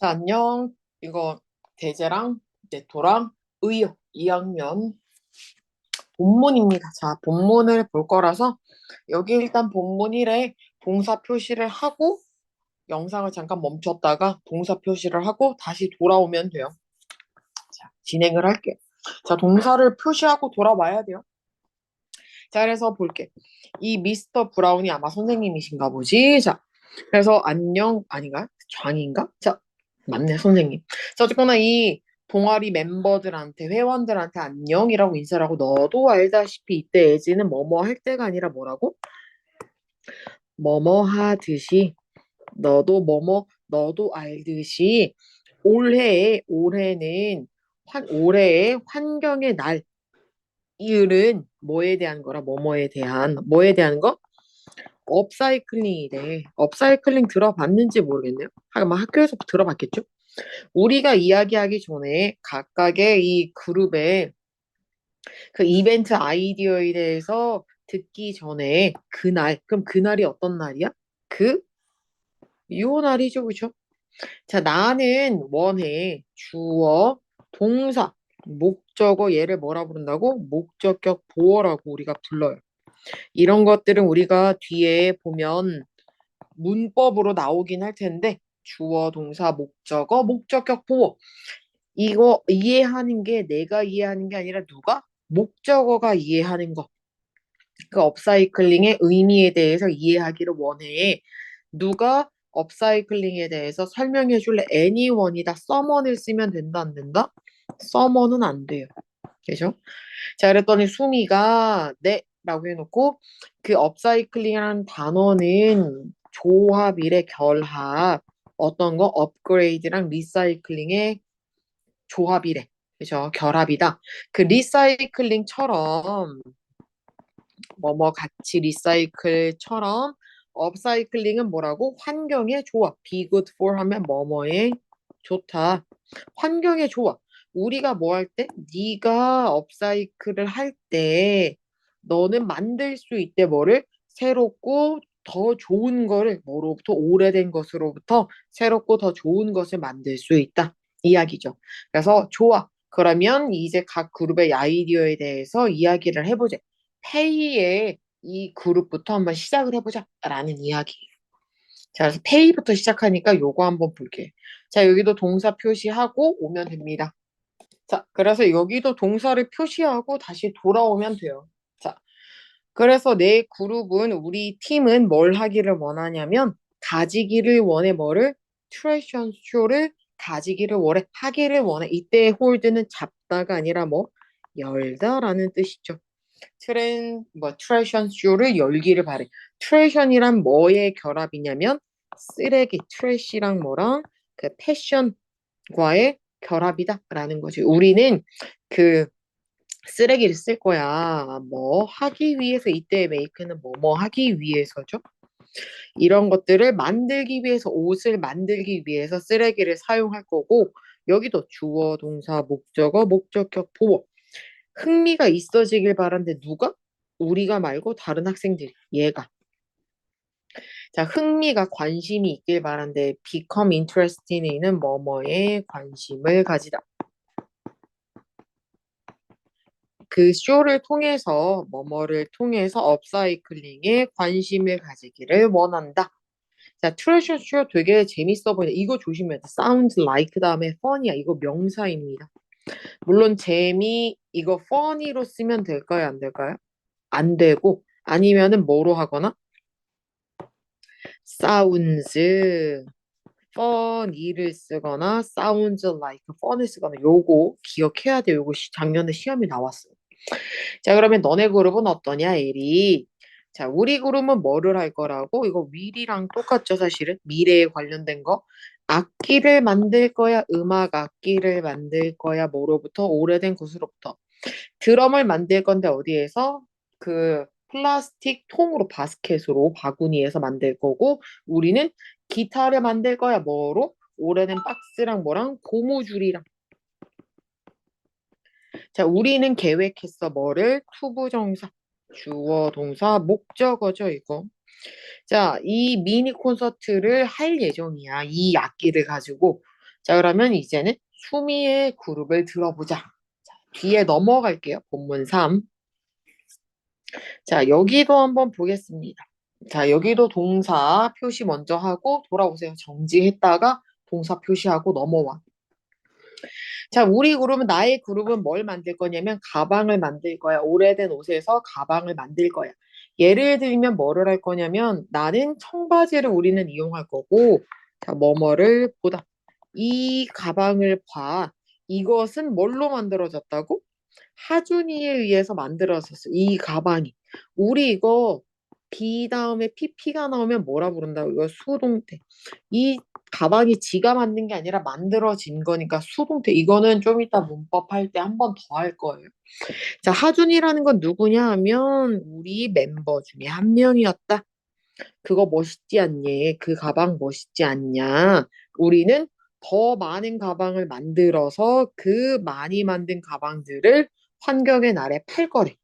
자, 안녕. 이거 대재랑 네토랑 의요 2학년 본문입니다. 자, 본문을 볼 거라서 여기 일단 본문 1에 동사 표시를 하고 영상을 잠깐 멈췄다가 동사 표시를 하고 다시 돌아오면 돼요. 자, 진행을 할게요. 자, 동사를 표시하고 돌아와야 돼요. 자, 그래서 볼게. 이 미스터 브라운이 아마 선생님이신가 보지. 자, 그래서 안녕 아닌가? 장인가? 자, 맞네, 선생님. 자, 어쨌거나 이 동아리 멤버들한테, 회원들한테 안녕이라고 인사를 하고, 너도 알다시피 이때 예지는 뭐뭐 할 때가 아니라 뭐라고? 뭐뭐 하듯이, 너도 뭐뭐, 너도 알듯이, 올해, 올해는, 환, 올해의 환경의 날, 이을은 뭐에 대한 거라, 뭐뭐에 대한, 뭐에 대한 거? 업사이클링이래. 업사이클링 들어봤는지 모르겠네요. 아마 학교에서 들어봤겠죠? 우리가 이야기하기 전에 각각의 이 그룹의 그 이벤트 아이디어에 대해서 듣기 전에 그날, 그럼 그날이 어떤 날이야? 그, 요 날이죠, 그죠? 자, 나는 원해 주어, 동사, 목적어 얘를 뭐라 부른다고? 목적격 보어라고 우리가 불러요. 이런 것들은 우리가 뒤에 보면 문법으로 나오긴 할 텐데 주어, 동사, 목적어, 목적격 보어 이거 이해하는 게 내가 이해하는 게 아니라 누가? 목적어가 이해하는 거. 그 업사이클링의 의미에 대해서 이해하기를 원해. 누가 업사이클링에 대해서 설명해 줄래? anyone이다. someone을 쓰면 된다, 안 된다? someone은 안 돼요. 그죠? 자, 그랬더니 수미가 네 라고 해놓고 그 업사이클링이라는 단어는 조합이래 결합 어떤 거? 업그레이드랑 리사이클링의 조합이래 그죠? 결합이다. 그 리사이클링처럼 뭐 뭐 같이 리사이클처럼 업사이클링은 뭐라고? 환경의 조합 be good for 하면 뭐뭐의 좋다. 환경의 조합. 우리가 뭐 할 때? 네가 업사이클을 할때 너는 만들 수 있대 뭐를 새롭고 더 좋은 거를 뭐로부터 오래된 것으로부터 새롭고 더 좋은 것을 만들 수 있다 이야기죠. 그래서 좋아. 그러면 이제 각 그룹의 아이디어에 대해서 이야기를 해보자. 페이의 이 그룹부터 한번 시작을 해보자 라는 이야기. 자, 그래서 페이부터 시작하니까 요거 한번 볼게. 자, 여기도 동사 표시하고 오면 됩니다. 자, 그래서 여기도 동사를 표시하고 다시 돌아오면 돼요. 그래서 내 그룹은 우리 팀은 뭘 하기를 원하냐면 가지기를 원해 뭐를 트레션 쇼를 가지기를 원해 하기를 원해 이때 홀드는 잡다가 아니라 뭐 열다라는 뜻이죠. 트렌 뭐 트레션 쇼를 열기를 바래. 트레션이란 뭐의 결합이냐면 쓰레기 트래시랑 뭐랑 그 패션과의 결합이다라는 거지. 우리는 그 쓰레기를 쓸 거야. 뭐 하기 위해서 이때 메이크는 뭐 뭐 하기 위해서죠. 이런 것들을 만들기 위해서 옷을 만들기 위해서 쓰레기를 사용할 거고 여기도 주어, 동사, 목적어, 목적격, 보어 흥미가 있어지길 바란데 누가? 우리가 말고 다른 학생들 얘가 자 흥미가 관심이 있길 바란데 become interested in은 뭐뭐에 관심을 가지다 그 쇼를 통해서 뭐뭐를 통해서 업사이클링에 관심을 가지기를 원한다. 자, 트레셔 쇼 되게 재밌어 보이네. 이거 조심해야 돼. sounds like 다음에 fun이야. 이거 명사입니다. 물론 재미 이거 funny로 쓰면 될까요? 안 될까요? 안 되고 아니면은 뭐로 하거나 sounds funny를 쓰거나 sounds like fun을 쓰거나 요거 기억해야 돼요. 요거 작년에 시험이 나왔어요. 자, 그러면 너네 그룹은 어떠냐, 에리? 자, 우리 그룹은 뭐를 할 거라고? 이거 will이랑 똑같죠, 사실은? 미래에 관련된 거. 악기를 만들 거야, 음악 악기를 만들 거야, 뭐로부터? 오래된 곳으로부터. 드럼을 만들 건데 어디에서? 그 플라스틱 통으로 바스켓으로 바구니에서 만들 거고 우리는 기타를 만들 거야, 뭐로? 오래된 박스랑 뭐랑 고무줄이랑 자, 우리는 계획했어. 뭐를? 투부정사, 주어, 동사, 목적어죠, 이거. 자, 이 미니 콘서트를 할 예정이야. 이 악기를 가지고. 자, 그러면 이제는 수미의 그룹을 들어보자. 자, 뒤에 넘어갈게요. 본문 3. 자, 여기도 한번 보겠습니다. 자, 여기도 동사 표시 먼저 하고 돌아오세요. 정지했다가 동사 표시하고 넘어와. 자, 우리 그룹은 나의 그룹은 뭘 만들 거냐면 가방을 만들 거야. 오래된 옷에서 가방을 만들 거야. 예를 들면 뭐를 할 거냐면 나는 청바지를 우리는 이용할 거고 자, 뭐뭐를 보다. 이 가방을 봐. 이것은 뭘로 만들어졌다고? 하준이에 의해서 만들어졌어. 이 가방이. 우리 이거 B 다음에 PP가 나오면 뭐라 부른다고? 이거 수동태. 이 가방이 지가 만든 게 아니라 만들어진 거니까 수동태. 이거는 좀 이따 문법 할 때 한 번 더 할 거예요. 자, 하준이라는 건 누구냐 하면 우리 멤버 중에 한 명이었다. 그거 멋있지 않니? 그 가방 멋있지 않냐? 우리는 더 많은 가방을 만들어서 그 많이 만든 가방들을 환경의 날에 팔 거래.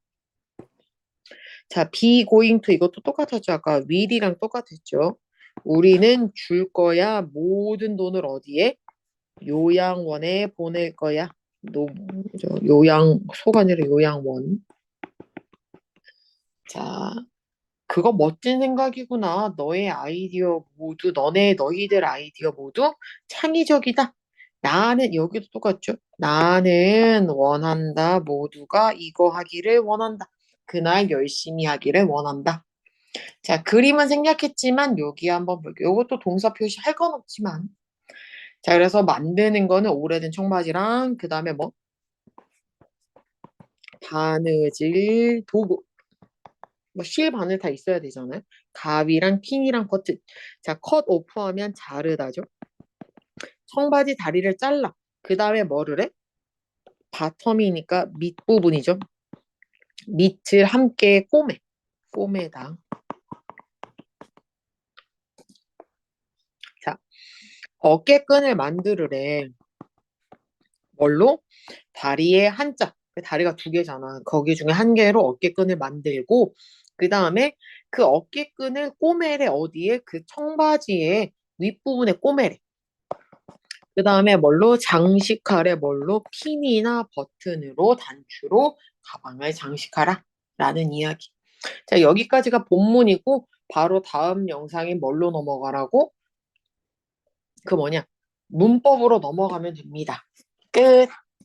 자, be going to 이것도 똑같았죠. 아까 will이랑 똑같았죠. 우리는 줄 거야. 모든 돈을 어디에? 요양원에 보낼 거야. 노, 저, 요양 소가 아니라 요양원. 자, 그거 멋진 생각이구나. 너의 아이디어 모두, 너네, 너희들 아이디어 모두 창의적이다. 나는, 여기도 똑같죠? 나는 원한다. 모두가 이거 하기를 원한다. 그날 열심히 하기를 원한다. 자, 그림은 생략했지만 여기 한번 볼게요. 이것도 동사 표시 할 건 없지만. 자, 그래서 만드는 거는 오래된 청바지랑 그 다음에 뭐? 바느질 도구. 뭐 실 바늘 다 있어야 되잖아요. 가위랑 핀이랑 버튼. 자, 컷 오프 하면 자르다죠. 청바지 다리를 잘라. 그 다음에 뭐를 해? 바텀이니까 밑부분이죠. 밑을 함께 꼬매. 꼬매다. 자, 어깨끈을 만들으래. 뭘로? 다리에 한 짝. 그 다리가 두 개잖아. 거기 중에 한 개로 어깨끈을 만들고, 그 다음에 그 어깨끈을 꼬매래. 어디에? 그 청바지의 윗부분에 꼬매래. 그 다음에 뭘로? 장식하래. 뭘로? 핀이나 버튼으로 단추로 가방을 장식하라. 라는 이야기. 자, 여기까지가 본문이고, 바로 다음 영상에 뭘로 넘어가라고? 그 뭐냐? 문법으로 넘어가면 됩니다. 끝.